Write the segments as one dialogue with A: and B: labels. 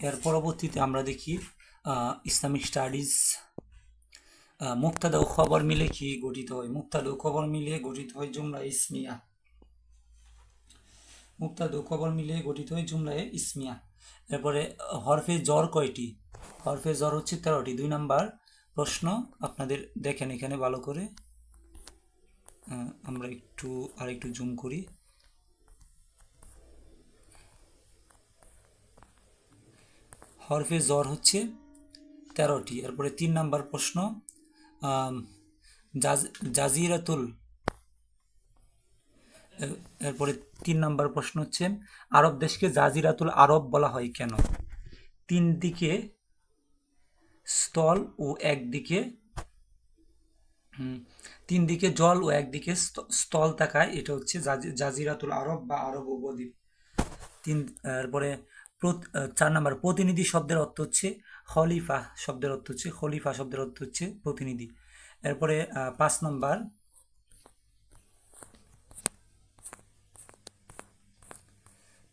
A: এর পরবর্তীতে আমরা দেখি ইসলামিক স্টাডিজ মুক্তাদা ও খবর মিলে কি গঠিত হয়? মুক্তাদা ও খবর মিলে গঠিত হয় জুমলা ইসমিয়া। মুক্তাদা ও খবর মিলে গঠিত হয় জুমলায় ইসমিয়া। এরপরে, হরফে জ্বর কয়টি? হরফে জ্বর হচ্ছে তেরোটি। দুই নাম্বার প্রশ্ন আপনাদের দেখেন এখানে ভালো করে। আমরা একটু আর একটু জুম করি। হরফে জ্বর হচ্ছে তেরোটি। এরপরে তিন নাম্বার প্রশ্ন জাজিরাতুল এর- এরপরে তিন নাম্বার প্রশ্ন হচ্ছে, আরব দেশকে জাজিরাতুল আরব বলা হয় কেন? তিন দিকে স্থল ও একদিকে তিন দিকে জল ও একদিকে স্থ- স্থল থাকায় এটা হচ্ছে জাজি- জাজিরাতুল আরব বা আরব উপদ্বীপ। তিন, এরপরে চার নম্বর, প্রতিনিধি শব্দের অর্থ হচ্ছে খলিফা শব্দের অর্থ হচ্ছে, খলিফা শব্দের অর্থ হচ্ছে প্রতিনিধি। এরপরে পাঁচ নম্বর,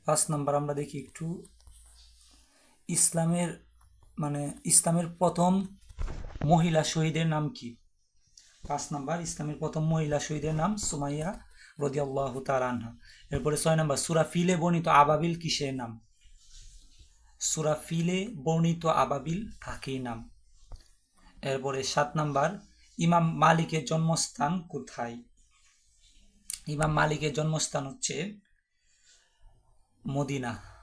A: পাঁচ নাম্বার আমরা দেখি একটু ইসলামের মানে ইসলামের প্রথম মহিলা শহীদের নাম কি? পাঁচ নাম্বার, ইসলামের প্রথম মহিলা শহীদের নাম সুমাইয়া রদিয়াল্লাহ তালানহা এরপরে ছয় নম্বর, সুরা ফিলে বর্ণিত আবাবিল কিসের নাম? সুরা ফিলে বর্ণিত আবাবিল পাখির নাম। এরপরে সাত নাম্বার, ইমাম মালিকের জন্মস্থান কোথায়? ইমাম মালিকের জন্মস্থান হচ্ছে মদিনা।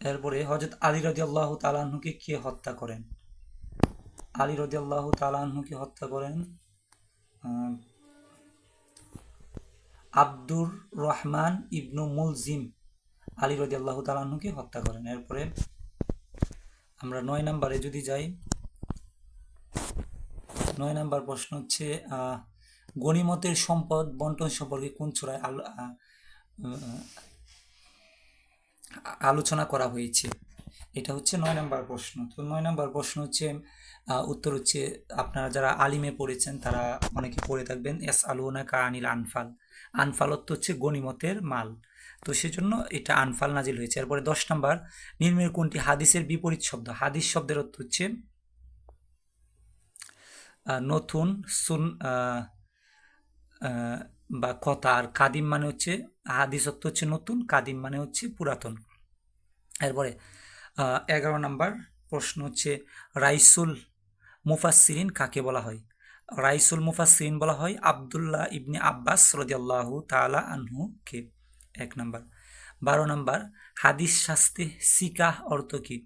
A: এরপরে হজরত আলী রদি আল্লাহ তালাহুকে কে হত্যা করেন? আলী রদি আল্লাহ তালাহুকে হত্যা করেন আব্দুর রহমান ইবনু মুলজিম। আলী রদি আল্লাহ তালাহুকে হত্যা করেন। এরপরে আমরা নয় নম্বরে যদি যাই নয় নাম্বার প্রশ্ন হচ্ছে আহ, গনিমতের সম্পদ বন্টন সম্পর্কে কোন চূড়ায় আলোচনা করা হয়েছে? এটা হচ্ছে নয় নাম্বার প্রশ্ন। তো নয় নাম্বার প্রশ্ন হচ্ছে উত্তর হচ্ছে আপনারা যারা আলিমে পড়েছেন তারা অনেকে পড়ে থাকবেন এস আলুনা কা আনিল আনফাল। আনফালত্ব হচ্ছে গনিমতের মাল। তো সেজন্য এটা আনফাল নাজিল হয়েছে। এরপরে দশ নাম্বার নির্মের কোনটি হাদিসের বিপরীত শব্দ। হাদিস শব্দের অর্থ হচ্ছে নতুন, সুন বা কথা। আর কাদিম মানে হচ্ছে, হাদিস অর্থ হচ্ছে নতুন, কাদিম মানে হচ্ছে পুরাতন। এরপরে এগারো নাম্বার, প্রশ্ন হচ্ছে, রাইসুল মুফাসসিরিন কাকে বলা হয়? রাইসুল মুফাসসিরিন বলা হয় আবদুল্লাহ ইবনে আব্বাস রদিয়াল্লাহু তাআলা আনহুকে। এক নাম্বার। বারো নাম্বার, হাদিস শাস্তে সিকা অর্থ কি?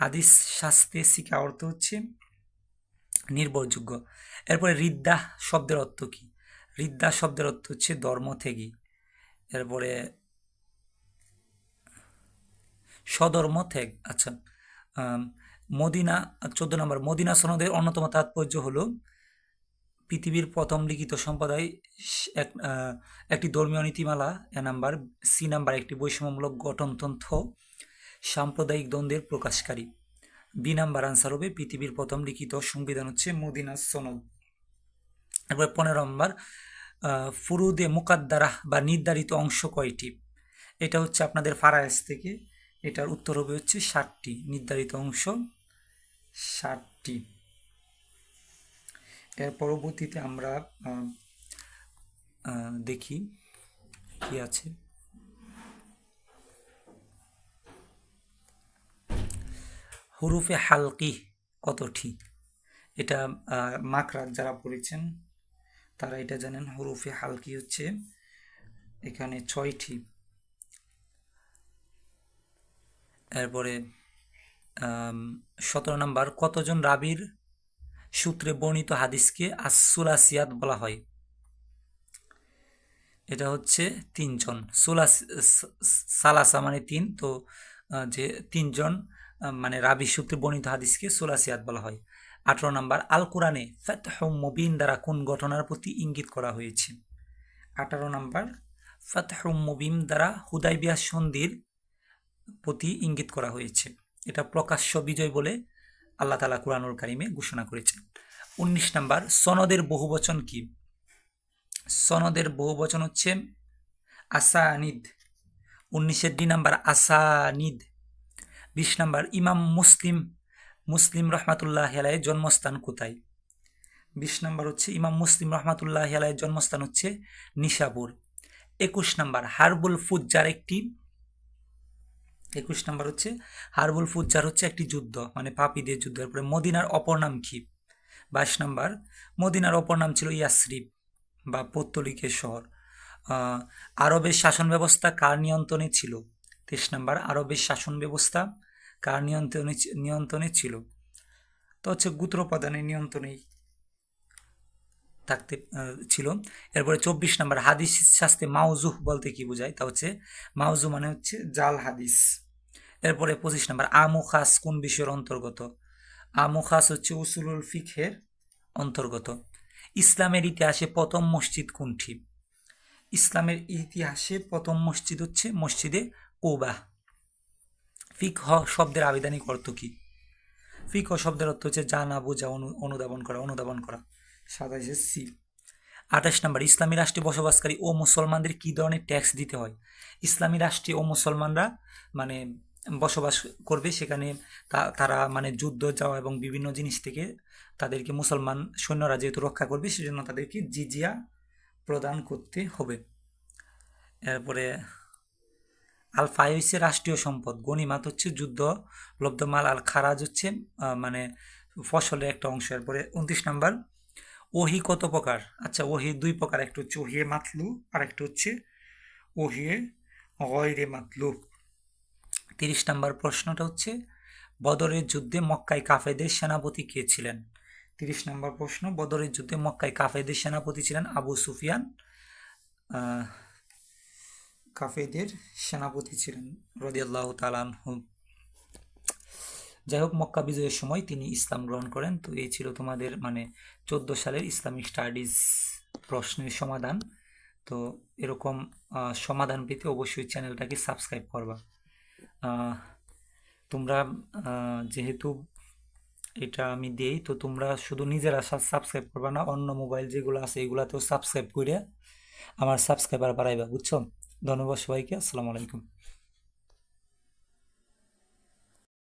A: হাদিস শাস্তে সিকা অর্থ হচ্ছে নির্ভরযোগ্য। এরপরে রিদ্দা শব্দের অর্থ কি? রিদ্দা শব্দের অর্থ হচ্ছে ধর্ম থেকে এরপরে স্বধর্ম ত্যাগ আচ্ছা মদিনা, চোদ্দ নম্বর, মদিনা সনদের অন্যতম তাৎপর্য হলো পৃথিবীর প্রথম লিখিত সম্প্রদায় এক একটি ধর্মীয় নীতিমালা, এ নাম্বার, সি নাম্বার, একটি বৈষম্যমূলক গঠনতন্ত্র, সাম্প্রদায়িক দ্বন্দ্বের প্রকাশকারী। বি নাম্বার আনসার হবে, পৃথিবীর প্রথম লিখিত সংবিধান হচ্ছে মদিনা সনদ। এরপর পনেরো নম্বর ফুরুদে মুকাদ্দারা বা নির্ধারিত অংশ কয়টি? এটা হচ্ছে আপনাদের ফারায়েস থেকে, এটার উত্তর হবে হচ্ছে ষাটটি, নির্ধারিত অংশ ষাটটি। এর পরবর্তীতে আমরা দেখি কি আছে। হুরুফে হালকি কতটি এটা মাকরাত যারা পড়েছেন, তারা এটা জানেন। হুরুফে হালকি হচ্ছে এখানে ছয়টি। এরপরে সতেরো নম্বর, কতজন রাবির সূত্রে বর্ণিত হাদিসকে আসুলাসিয়াত বলা হয়। এটা হচ্ছে তিনজন। সুলাস সালাসা মানে তিন। তো যে তিনজন মানে রাবি সূত্রে বর্ণিত হাদিসকে সুলাসিয়াত বলা হয়। আঠারো নম্বর আল কোরআনে ফাতহ মুবিন দ্বারা কোন ঘটনার প্রতি ইঙ্গিত করা হয়েছে? আঠারো নম্বর, ফাতহ মুবিন দ্বারা হুদাইবিয়া সন্ধির প্রতি ইঙ্গিত করা হয়েছে। এটা প্রকাশ্য বিজয় বলে আল্লাহ তালা কোরআনুল কারিমে ঘোষণা করেছেন। উনিশ নাম্বার, সনদের বহুবচন কি? সনদের বহুবচন হচ্ছে আসানিদ। উনিশের ডি নাম্বার, আসানিদ। বিশ নাম্বার, ইমাম মুসলিম। মুসলিম রহমাতুল্লাহ আলাইয়ের জন্মস্থান কোথায়? বিশ নাম্বার হচ্ছে, ইমাম মুসলিম রহমাতুল্লাহ আলাইয়ের জন্মস্থান হচ্ছে নিশাপুর। একুশ নাম্বার, হারবুল ফুজ্জার একটি একুশ নাম্বার হচ্ছে, হারবুল ফুজ্জার হচ্ছে একটি যুদ্ধ মানে পাপীদের যুদ্ধ, এরপরে মদিনার অপর নাম কি? বাইশ নাম্বার, মদিনার অপর নাম ছিল ইয়াসরিব বা পত্তলিকের শহর। আরবের শাসন ব্যবস্থা কার নিয়ন্ত্রণে ছিল? তেইশ নাম্বার, আরবের শাসন ব্যবস্থা কার নিয়ন্ত্রণে নিয়ন্ত্রণে ছিল? তো হচ্ছে গুত্র প্রদানের নিয়ন্ত্রণেই থাকতে ছিল। এরপরে চব্বিশ নাম্বার, হাদিস শাস্ত্রে মাউজুহ বলতে কি বোঝায়? তা হচ্ছে মাউজু মানে হচ্ছে জাল হাদিস। এরপরে পঁচিশ নাম্বার, আমুখাস কোন বিষয়ের অন্তর্গত? আমুখাস হচ্ছে উসুলুল ফিখের অন্তর্গত। ইসলামের ইতিহাসে প্রথম মসজিদ কোনটি? ইসলামের ইতিহাসে প্রথম মসজিদ হচ্ছে মসজিদে কোবা। ফিক হ শব্দের আবেদানিক অর্থ কি? ফিক শব্দের অর্থ হচ্ছে জানা, বোঝা, অনু- অনুধাবন করা অনুধাবন করা। সাতাইশে সি আঠাশ নম্বর, ইসলামী রাষ্ট্রে বসবাসকারী ও মুসলমানদের কী ধরনের ট্যাক্স দিতে হয়? ইসলামী রাষ্ট্রে ও মুসলমানরা মানে বসবাস করবে, সেখানে তারা মানে যুদ্ধ, যাওয়া এবং বিভিন্ন জিনিস থেকে তাদেরকে মুসলমান সৈন্যরা যেহেতু রক্ষা করবে, সেজন্য তাদেরকে জিজিয়া প্রদান করতে হবে। এরপরে আল ফাইসে রাষ্ট্রীয় সম্পদ গনিমাত হচ্ছে যুদ্ধ, লব্ধমাল আল খারাজ হচ্ছে মানে ফসলের একটা অংশ। এরপরে উনত্রিশ নাম্বার ওহি কত প্রকার? আচ্ছা ওহি দুই প্রকার, একটা হচ্ছে ওহিয়ে মাতলু আর একটা হচ্ছে ওহিয়ে গয়রে মাতলু। তিরিশ নাম্বার প্রশ্নটা হচ্ছে, বদরের যুদ্ধে মক্কায় কাফেদের সেনাপতি কে ছিলেন? তিরিশ নম্বর প্রশ্ন, বদরের যুদ্ধে মক্কায় কাফেদের সেনাপতি ছিলেন আবু সুফিয়ান কাফেদের সেনাপতি ছিলেন, রদিয়াল্লাহ তালানহু যাই হোক মক্কা বিজয়ের সময় তিনি ইসলাম গ্রহণ করেন। তো এই ছিল তোমাদের মানে চোদ্দ সালের ইসলামিক স্টাডিজ প্রশ্নের সমাধান। তো এরকম সমাধান পেতে অবশ্যই চ্যানেলটাকে সাবস্ক্রাইব করবা। তোমরা যেহেতু এটা আমি দিই, তো তোমরা শুধু নিজেরা সাবস্ক্রাইব করবা না, অন্য মোবাইল যেগুলো আছে এগুলাতেও সাবস্ক্রাইব করে আমার সাবস্ক্রাইবার বাড়াইবা, বুঝছ? ধন্যবাদ সবাইকে, আসসালামু আলাইকুম।